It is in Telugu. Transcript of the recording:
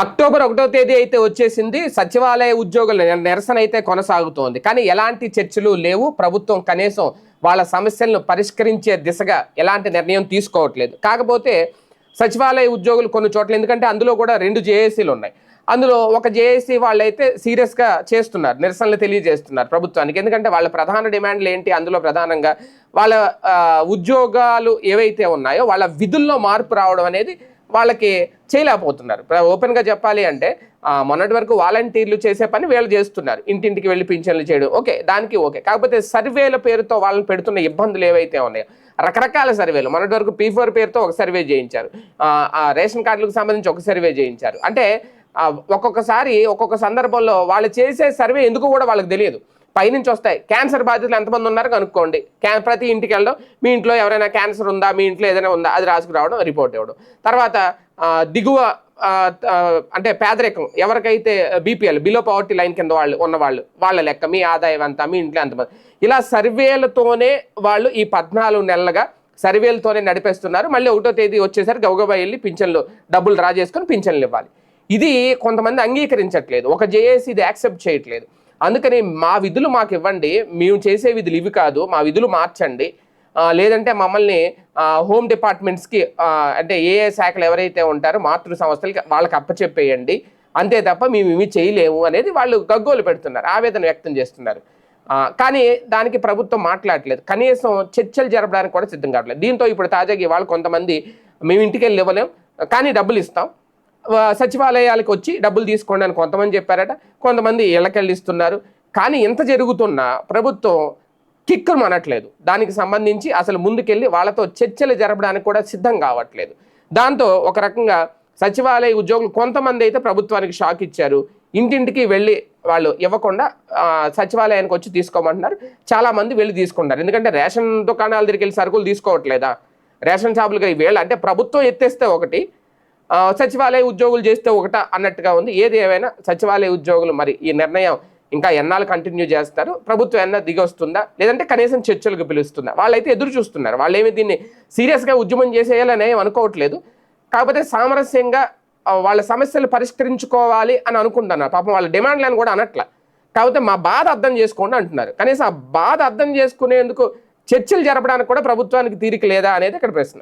అక్టోబర్ ఒకటో తేదీ అయితే వచ్చేసింది. సచివాలయ ఉద్యోగుల నిరసన అయితే కొనసాగుతోంది. కానీ ఎలాంటి చర్చలు లేవు. ప్రభుత్వం కనీసం వాళ్ళ సమస్యలను పరిష్కరించే దిశగా ఎలాంటి నిర్ణయం తీసుకోవట్లేదు. కాకపోతే సచివాలయ ఉద్యోగులు కొన్ని చోట్ల ఎందుకంటే అందులో కూడా రెండు జేఏసీలు ఉన్నాయి. అందులో ఒక జేఏసీ వాళ్ళైతే సీరియస్గా చేస్తున్నారు. నిరసనలు తెలియజేస్తున్నారు ప్రభుత్వానికి. ఎందుకంటే వాళ్ళ ప్రధాన డిమాండ్లు ఏంటి? అందులో ప్రధానంగా వాళ్ళ ఉద్యోగాలు ఏవైతే ఉన్నాయో వాళ్ళ విధుల్లో మార్పు రావడం అనేది వాళ్ళకి చేయలేకపోతున్నారు. ఓపెన్గా చెప్పాలి అంటే మొన్నటి వరకు వాలంటీర్లు చేసే పని వీళ్ళు చేస్తున్నారు. ఇంటింటికి వెళ్ళి పింఛన్లు చేయడం. ఓకే దానికి ఓకే. కాకపోతే సర్వేల పేరుతో వాళ్ళని పెడుతున్న ఇబ్బందులు ఏవైతే ఉన్నాయో రకరకాల సర్వేలు. మొన్నటి వరకు పీ ఫోర్ పేరుతో ఒక సర్వే చేయించారు. రేషన్ కార్డులకు సంబంధించి ఒక సర్వే చేయించారు. అంటే ఒక్కొక్కసారి ఒక్కొక్క సందర్భంలో వాళ్ళు చేసే సర్వే ఎందుకు కూడా వాళ్ళకి తెలియదు. పైనుంచి వస్తాయి. క్యాన్సర్ బాధితులు ఎంతమంది ఉన్నారు కనుక్కోండి. క్యా ప్రతి ఇంటికి వెళ్ళడం మీ ఇంట్లో ఎవరైనా క్యాన్సర్ ఉందా? మీ ఇంట్లో ఏదైనా ఉందా? అది రాసుకురావడం రిపోర్ట్ ఇవ్వడం. తర్వాత దిగువ అంటే పేదరికం. ఎవరికైతే బీపీఎల్ బిలో పవర్టీ లైన్ కింద వాళ్ళు ఉన్నవాళ్ళు వాళ్ళ లెక్క మీ ఆదాయం అంతా మీ ఇంట్లో ఎంతమంది. ఇలా సర్వేలతోనే వాళ్ళు ఈ పద్నాలుగు నెలలుగా సర్వేలతోనే నడిపేస్తున్నారు. మళ్ళీ ఒకటో తేదీ వచ్చేసరికి గౌగబా వెళ్ళి పింఛన్లు డబ్బులు డ్రా చేసుకొని పింఛన్లు ఇవ్వాలి. ఇది కొంతమంది అంగీకరించట్లేదు. ఒక జేఏసీ ఇది యాక్సెప్ట్ చేయట్లేదు. అందుకని మా విధులు మాకు ఇవ్వండి. మేము చేసే విధులు ఇవి కాదు. మా విధులు మార్చండి. లేదంటే మమ్మల్ని హోమ్ డిపార్ట్మెంట్స్కి అంటే ఏ ఏ శాఖలు ఎవరైతే ఉంటారో మాతృ సంస్థలకి వాళ్ళకి అప్పచెప్పేయండి. అంతే తప్ప మేము ఇవి చేయలేము అనేది వాళ్ళు గగ్గోలు పెడుతున్నారు ఆవేదన వ్యక్తం చేస్తున్నారు. కానీ దానికి ప్రభుత్వం మాట్లాడలేదు. కనీసం చర్చలు జరపడానికి కూడా సిద్ధం కావట్లేదు. దీంతో ఇప్పుడు తాజాగా వాళ్ళు కొంతమంది మేము ఇంటికి వెళ్ళి ఇవ్వలేం కానీ డబ్బులు ఇస్తాం. సచివాలయాలకు వచ్చి డబ్బులు తీసుకోండి అని కొంతమంది చెప్పారట. కొంతమంది ఇళ్ళకెళ్ళి ఇస్తున్నారు కానీ ఇంత జరుగుతున్నా ప్రభుత్వం కిక్కును అనట్లేదు దానికి సంబంధించి అసలు ముందుకెళ్ళి వాళ్ళతో చర్చలు జరపడానికి కూడా సిద్ధం కావట్లేదు. దాంతో ఒక రకంగా సచివాలయ ఉద్యోగులు కొంతమంది అయితే ప్రభుత్వానికి షాక్ ఇచ్చారు. ఇంటింటికి వెళ్ళి వాళ్ళు ఇవ్వకుండా సచివాలయానికి వచ్చి తీసుకోమంటున్నారు. చాలా మంది వెళ్ళి తీసుకుంటారు. ఎందుకంటే రేషన్ దుకాణాల దగ్గరికి వెళ్ళి సరుకులు తీసుకోవట్లేదా? రేషన్ షాపులుగా వేళ అంటే ప్రభుత్వం ఎత్తేస్తే ఒకటి సచివాలయ ఉద్యోగులు చేస్తే ఒకట అన్నట్టుగా ఉంది. ఏది ఏమైనా సచివాలయ ఉద్యోగులు మరి ఈ నిర్ణయం ఇంకా ఎన్నాళ్ళు కంటిన్యూ చేస్తారు? ప్రభుత్వం ఎన్న దిగొస్తుందా? లేదంటే కనీసం చర్చలకు పిలుస్తుందా? వాళ్ళైతే ఎదురు చూస్తున్నారు. వాళ్ళు ఏమి దీన్ని సీరియస్గా ఉద్యమం చేసేయాలని ఏం అనుకోవట్లేదు. కాకపోతే సామరస్యంగా వాళ్ళ సమస్యలు పరిష్కరించుకోవాలి అని అనుకుంటున్నారు. పాపం వాళ్ళ డిమాండ్లను కూడా అనట్ల. కాకపోతే మా బాధ అర్థం చేసుకోండి అంటున్నారు. కనీసం ఆ బాధ అర్థం చేసుకునేందుకు చర్చలు జరపడానికి కూడా ప్రభుత్వానికి తీరిక లేదా అనేది ఇక్కడ ప్రశ్న.